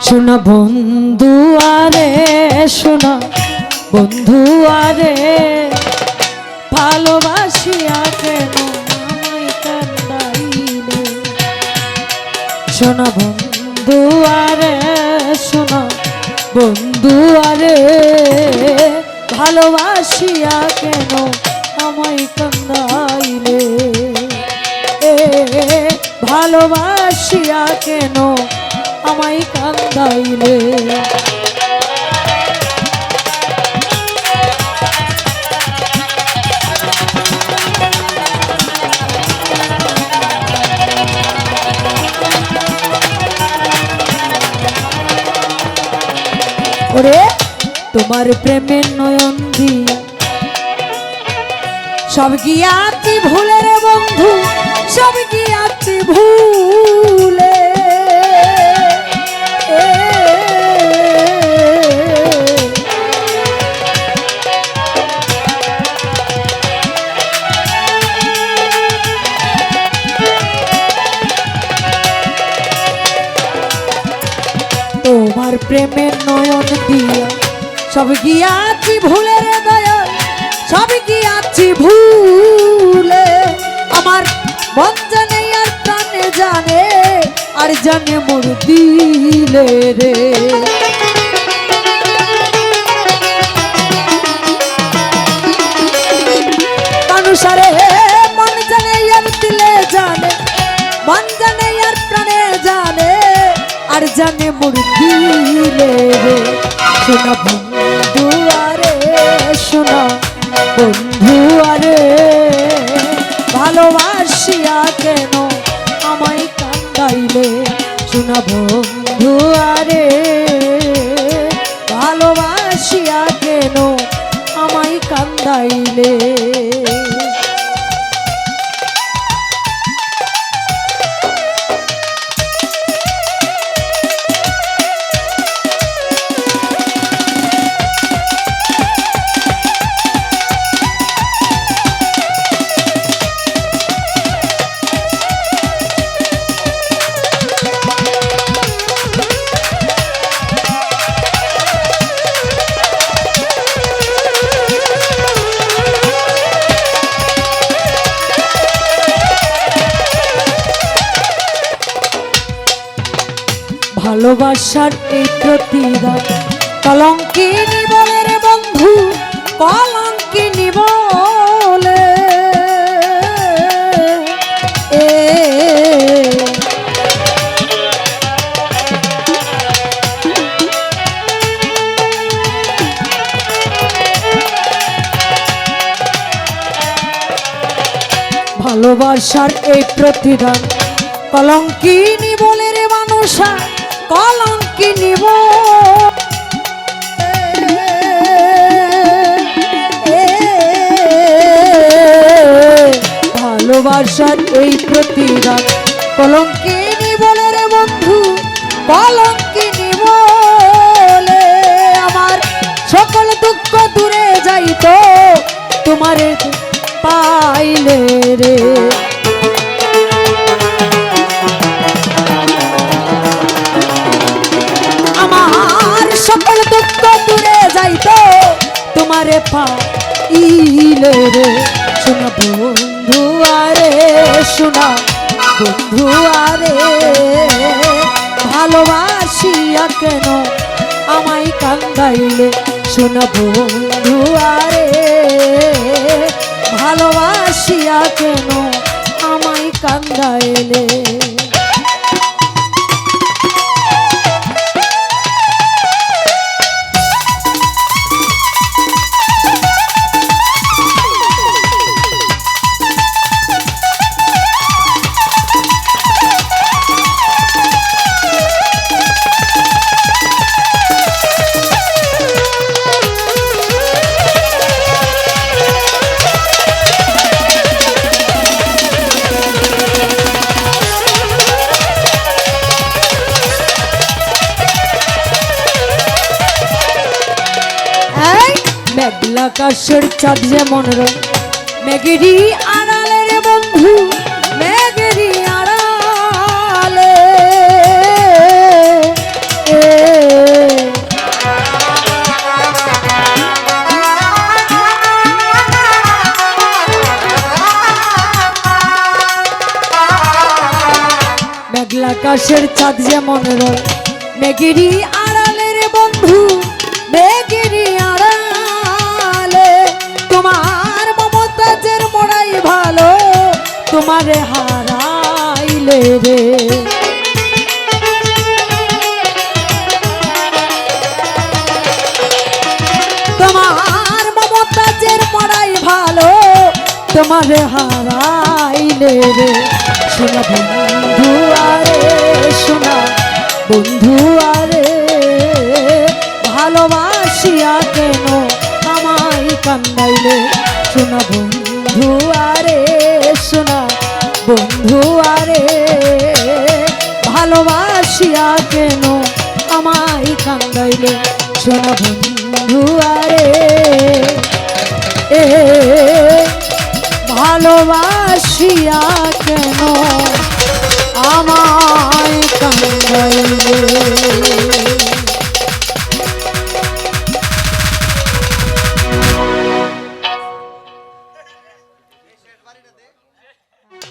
শোনা বন্ধু আরে, শোনা বন্ধু আরে ভালোবাসিয়া কেন শোনা বন্ধু আরে, শোনা বন্ধু আরে ভালোবাসিয়া কেন আমায় কান্দাইলে? ভালোবাসিয়া কেন আমায় কান্দাইলে। ওরে, তোমার প্রেমের নয়ন দিয়া সব গিয়াছি ভুলে রে বন্ধু, সব গিয়াছি ভুলে। তোমার প্রেমের নয়ন দিয়া। সব গিয়াছি ভুলে রে দয়াল সব গিয়াছি ভুলে। আমার মন জানে আর প্রাণে জানে, আর জানে মোর দিলে রে। মানুষারে জানে মোর দিলে রে শোনা বন্ধু আরে, শোনা বন্ধু আরে, ভালোবাসিয়া কেন আমায় কান্দাইলে? শোনা বন্ধু আরে, ভালোবাসিয়া কেন আমায় কান্দাইলে? ভালোবাসার এই প্রতিদান। কলঙ্কিনী বলে রে বন্ধু, কলঙ্কিনী বলে। ভালোবাসার এই প্রতিদান। কলঙ্কিনী বলে রে মানুষা কলঙ্কিনী ভালোবাসার এই প্রতিদান। কলঙ্কিনী বলে রে বন্ধু কলঙ্কিনী বলে আমার সকল দুঃখ দূরে যাইতো, তোমারে পাইলে রে। দূরে যাইতো তোমারে পাইলে রে। শোনা বন্ধু আরে, শোনা বন্ধু আরে। ভালোবাসিয়া কেন আমায় কান্দাইলে? শোনা বন্ধু আরে, ভালোবাসিয়া কেন আমায় কান্দাইলে? মেঘলা কাশের চাঁদ যেমন রং মেঘেরি আড়ালের বন্ধু মেঘেরি আড়ালে। মেঘলা কাশের চাঁদ যেমন রং মেঘেরি আড়ালের বন্ধু মেঘেরি আড়ালে। তোমার মমতাজের মোড়াই ভালো, তোমারে হারাইলে রে। তোমার মমতাজের মোড়াই ভালো, তোমারে হারাইলে রে। শোনা বন্ধু আরে, শোনা বন্ধু আরে, ভালোবাসিয়া কেন কান্দাইলে শোনা বন্ধু আরে, শোনা বন্ধু আরে, ভালোবাসিয়া কেন আমায় কান্দাইলে শোনা বন্ধু আরে? এ, ভালোবাসিয়া কেন